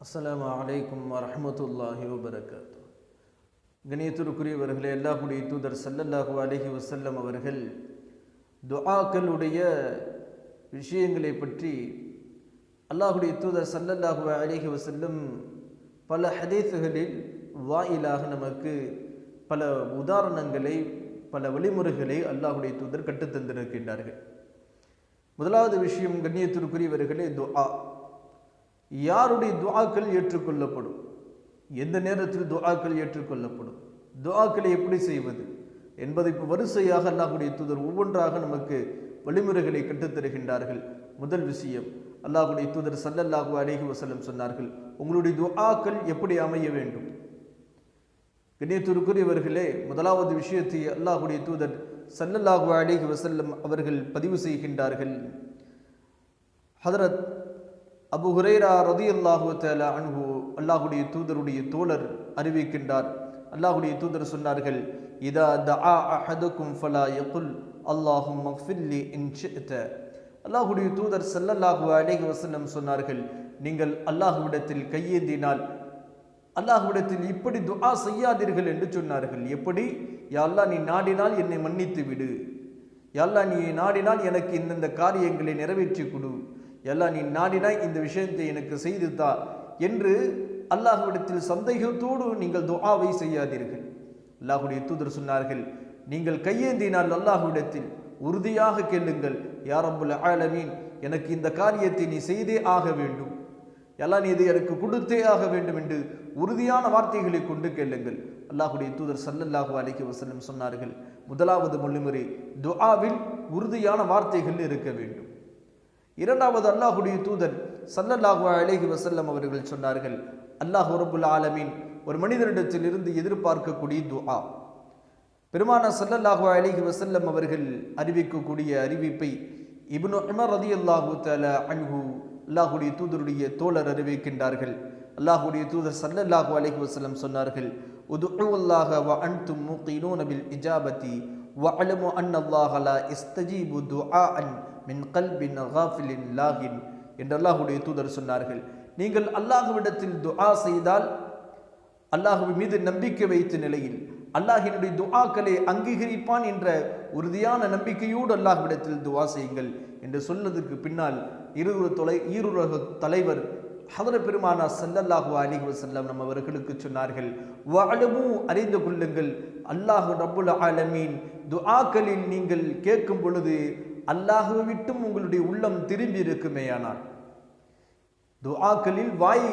அஸ்ஸலாமு அலைக்கும் வரமத்துல்லாஹி வபரகாத்து கணியத்திற்குரியவர்களே குடிய தூதர் சல்லல்லாஹு அலஹி வசல்லம் அவர்கள் துஆக்களுடைய விஷயங்களை பற்றி அல்லாஹுடைய தூதர் சல்லல்லாஹு அலஹி வசல்லம் பல ஹதீஸுகளில் வாயிலாக நமக்கு பல உதாரணங்களை பல வழிமுறைகளை அல்லாஹுடைய தூதர் கற்றுத்தந்திருக்கின்றார்கள் முதலாவது விஷயம் கண்ணியத்திற்குரியவர்களே துஆ. யாருடைய துவாக்கள் ஏற்றுக்கொள்ளப்படும்? எந்த நேரத்தில் துவாக்கள் ஏற்றுக்கொள்ளப்படும்? துவாக்களை எப்படி செய்வது? என்பதை இப்போ வரிசையாக அல்லாஹுடைய தூதர் ஒவ்வொன்றாக நமக்கு வழிமுறைகளை கற்றுத்தருகின்றார்கள். முதல் விஷயம் அல்லாஹுடைய தூதர் சல்லல்லாஹு அலேஹி வசலம் சொன்னார்கள் உங்களுடைய துஆக்கள் எப்படி அமைய வேண்டும்? கண்ணியத்திற்குரியவர்களே முதலாவது விஷயத்தை அல்லாஹுடைய தூதர் சல்லல்லாஹு அலேஹி வசல்லம் அவர்கள் பதிவு செய்கின்றார்கள். ஹதரத் அபு ஹுரைரா ரதி அல்லாஹு தேல அணுகு அல்லாஹுடைய தூதருடைய தோழர் அறிவிக்கின்றார். அல்லாஹுடைய தூதர் சொன்னார்கள் இதா தஆ அஹதுக்கும் ஃபலா யகுல் அல்லாஹும் மக்ஃபில்லி இன் அல்லாஹுடைய தூதர் செல்லல்லாஹு அலேஹி வஸல்லம் சொன்னார்கள் நீங்கள் அல்லாஹ்விடத்தில் கையேந்தினால் அல்லாஹுவிடத்தில் இப்படி துஆ செய்யாதீர்கள் என்று சொன்னார்கள். எப்படி? யா அல்லாஹ் நீ நாடினால் என்னை மன்னித்து விடு யா நீ நாடினால் எனக்கு இந்தந்த காரியங்களை நிறைவேற்றி கொடு. எல்லாம் நீ நாடினாய் இந்த விஷயத்தை எனக்கு செய்து தா என்று அல்லாஹுவிடத்தில் சந்தேகத்தோடு நீங்கள் துஆவை செய்யாதீர்கள். அல்லாஹுடைய தூதர் சொன்னார்கள் நீங்கள் கையேந்தினால் அல்லாஹுவிடத்தில் உறுதியாக கேளுங்கள். யாரப்புல் ஆலமீன் எனக்கு இந்த காரியத்தை நீ செய்தே ஆக வேண்டும். எல்லாம் நீ இதை எனக்கு கொடுத்தே ஆக வேண்டும் என்று உறுதியான வார்த்தைகளை கொண்டு கேளுங்கள். அல்லாஹுடைய தூதர் சல்லல்லாஹு அலைஹி வஸல்லம் சொன்னார்கள் முதலாவது மொழிமுறை துஆவில் உறுதியான வார்த்தைகள் இருக்க வேண்டும். இரண்டாவது அல்லாஹுடைய தூதர் சல்லல்லாஹு அலேஹி வசல்லம் அவர்கள் சொன்னார்கள் அல்லாஹ் ரபுல் ஆலமீன் ஒரு மனிதனிடத்தில் இருந்து எதிர்பார்க்கக்கூடிய துஆ. பெருமான சல்லல்லாஹு அலைஹி வசல்லம் அவர்கள் அறிவிக்கக்கூடிய அறிவிப்பை இப்னு உமர் ரதி அல்லாஹு தல அன்ஹு அல்லாஹுடைய தூதருடைய தோழர் அறிவிக்கின்றார்கள். அல்லாஹுடைய தூதர் சல்லல்லாஹு அலைஹி வசல்லம் சொன்னார்கள் உதுல்லாஹ வ அன்தும் மூக்கினோ நபில் இஜாபதி வஅலமு அன் அல்லாஹலா லா இஸ்தஜீபு துஆஅன் மின் கல்பின் காஃபிலின் லாகின் என்று அல்லாஹுடைய தூதர் சொன்னார்கள். நீங்கள் அல்லாஹுவிடத்தில் துஆ செய்தால் அல்லாஹுவின் மீது நம்பிக்கை வைத்த நிலையில் அல்லாஹினுடைய துஆக்களை அங்கீகரிப்பான் என்ற உறுதியான நம்பிக்கையோடு அல்லாஹ்விடத்தில் துவா செய்யுங்கள் என்று சொன்னதற்கு பின்னால் இருவரு தொலை ஈருலக தலைவர் ஹதர பெருமானா சல்லல்லாஹு அலிஹி வசல்லம் நம்ம அவர்களுக்கு சொன்னார்கள் வஅலமு அறிந்து கொள்ளுங்கள். அல்லாஹு ரபுல் ஆலமீன் துஆக்களில் நீங்கள் கேட்கும் பொழுது அல்லாஹுவை விட்டும் உங்களுடைய உள்ளம் திரும்பி இருக்குமேயானால் துஆக்களில் வாய்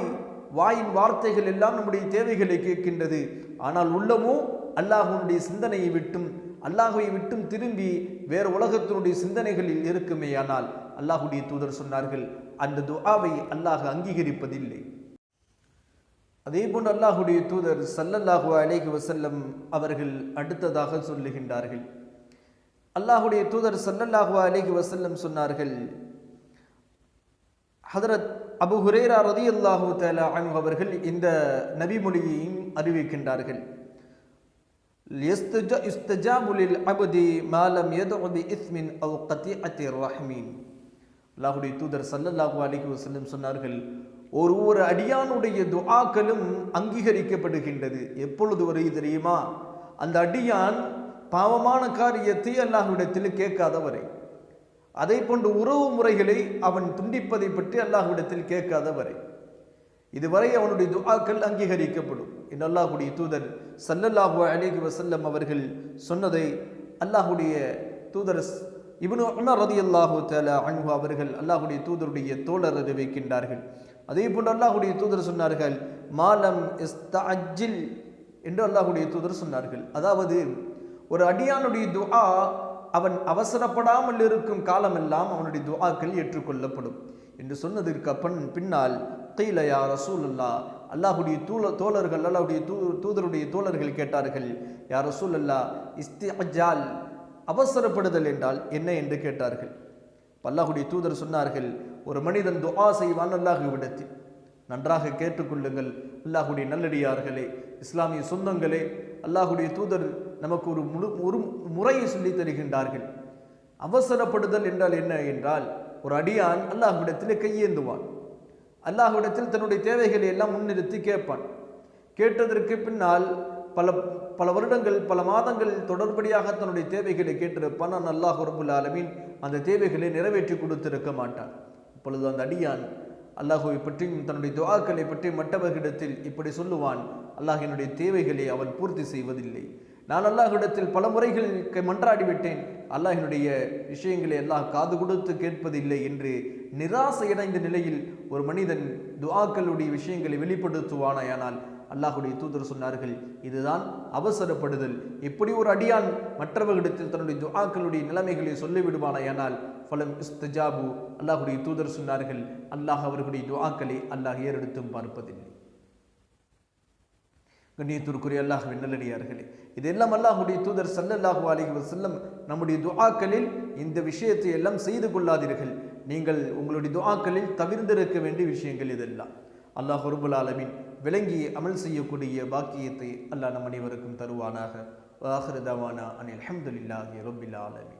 வாயின் வார்த்தைகள் எல்லாம் நம்முடைய தேவைகளை கேட்கின்றது. ஆனால் உள்ளமோ அல்லாஹுனுடைய சிந்தனையை விட்டும் அல்லாஹுவை விட்டும் திரும்பி வேறு உலகத்தினுடைய சிந்தனைகளில் இருக்குமேயானால் அல்லாஹுடைய தூதர் சொன்னார்கள் அந்த துஆவை அல்லாஹ் அங்கீகரிப்பதில்லை. அதே போன்று அல்லாஹுடைய தூதர் சல்லல்லாஹு அலேஹி வசல்லம் அவர்கள் அடுத்ததாக சொல்லுகின்றார்கள். அல்லாஹுடைய தூதர் சல்லல்லாஹு அலிஹி வசல்லம் சொன்னார்கள். ஹதரத் அபு ஹுரேரா ரதி அல்லாஹு தலா அவர்கள் இந்த நபிமொழியையும் அறிவிக்கின்றார்கள். அபதி மாலம் அல்லாஹுடைய தூதர் சல்லல்லாஹு அலிஹி வசல்லம் சொன்னார்கள் ஒரு ஒரு அடியானுடைய துஆக்களும் அங்கீகரிக்கப்படுகின்றது. எப்பொழுது வரை தெரியுமா? அந்த அடியான் பாவமான காரியத்தை அல்லாஹ்விடத்தில் கேட்காதவரை. அதை போன்று உறவு முறைகளை அவன் துண்டிப்பதை பற்றி அல்லாஹ்விடத்தில் கேட்காதவரை. இதுவரை அவனுடைய துஆக்கள் அங்கீகரிக்கப்படும். என்று அல்லாஹுடைய தூதர் சல்லல்லாஹு அலிஹி வசல்லம் அவர்கள் சொன்னதை அல்லாஹுடைய தூதர் இவனு உமர் ரதி அல்லாஹு தலா அன்பு அவர்கள் அல்லாஹுடைய தூதருடைய தோழர் அறிவிக்கின்றார்கள். அதே போன்று அல்லாஹுடைய தூதர் சொன்னார்கள் மாலம் இஸ்தஜில் என்று அல்லாஹுடைய தூதர் சொன்னார்கள். அதாவது ஒரு அடியானுடைய துஆ அவன் அவசரப்படாமல் இருக்கும் காலமெல்லாம் அவனுடைய துஆக்கள் ஏற்றுக்கொள்ளப்படும். என்று சொன்னதற்கு அப்பன் பின்னால் கைலயா ரசூலுல்லா அல்லாஹுடைய தூள தோழர்கள் அல்லாஹுடைய தூ தூதருடைய தோழர்கள் கேட்டார்கள் யா ரசூல் அல்லா இஸ்திஅஜால் அவசரப்படுதல் என்றால் என்ன என்று கேட்டார்கள். அல்லாஹுடைய தூதர் சொன்னார்கள் ஒரு மனிதன் துஆ செய்வான் அல்லாஹுவிடத்தில் நன்றாக கேட்டுக்கொள்ளுங்கள் அல்லாஹுடைய நல்லடியார்களே இஸ்லாமிய சொந்தங்களே. அல்லாஹுடைய தூதர் நமக்கு ஒரு முழு ஒரு முறையை சொல்லி தருகின்றார்கள். அவசரப்படுதல் என்றால் என்ன என்றால் ஒரு அடியான் அல்லாஹ்விடத்தில் கையேந்துவான். அல்லாஹ்விடத்தில் தன்னுடைய தேவைகளை எல்லாம் முன்னிறுத்தி கேட்பான். கேட்டதற்கு பின்னால் பல பல வருடங்கள் பல மாதங்கள் தொடர்படியாக தன்னுடைய தேவைகளை கேட்டிருப்பான். நான் அல்லாஹ் ரபுல் ஆலமீன் அந்த தேவைகளை நிறைவேற்றி கொடுத்திருக்க மாட்டான். இப்பொழுது அந்த அடியான் அல்லாஹுவை பற்றியும் தன்னுடைய துவாக்களை பற்றி மற்றவர்களிடத்தில் இப்படி சொல்லுவான் அல்லாஹ் என்னுடைய தேவைகளை அவன் பூர்த்தி செய்வதில்லை. நான் அல்லாஹிடத்தில் பல முறைகள் மன்றாடிவிட்டேன். மன்றாடி விட்டேன் அல்லாஹ் என்னுடைய விஷயங்களை எல்லாம் காது கொடுத்து கேட்பதில்லை என்று நிராசையடைந்த நிலையில் ஒரு மனிதன் துவாக்களுடைய விஷயங்களை வெளிப்படுத்துவானாயானால் அல்லாஹுடைய தூதர் சொன்னார்கள் இதுதான் அவசரப்படுதல். எப்படி ஒரு அடியான் மற்றவர்களிடத்தில் தன்னுடைய துவாக்களுடைய நிலைமைகளை சொல்லிவிடுவானாயானால் ஃபலம் இஸ்தஜாபு. அல்லாஹுடைய தூதர் சொன்னார்கள் அல்லாஹ் அவர்களுடைய துவாக்களை அல்லாஹ் ஏறெடுத்தும் பார்ப்பதில்லை. கண்ணியத்திற்குரிய அல்லாஹ் நல்லடியார்களே. இதெல்லாம் அல்லாஹுடைய தூதர் சல்லல்லாஹு அலிஹி வசல்லம் நம்முடைய துஆக்களில் இந்த விஷயத்தை எல்லாம் செய்து கொள்ளாதீர்கள். நீங்கள் உங்களுடைய துஆக்களில் தவிர்ந்திருக்க வேண்டிய விஷயங்கள் இதெல்லாம். அல்லாஹ் ரபுல் ஆலமின் விளங்கி அமல் செய்யக்கூடிய பாக்கியத்தை அல்லாஹ் நம் அனைவருக்கும் தருவானாக. வாஹிரு அனில் அஹமதுல்லாஹி ரப்பில் ஆலமின்.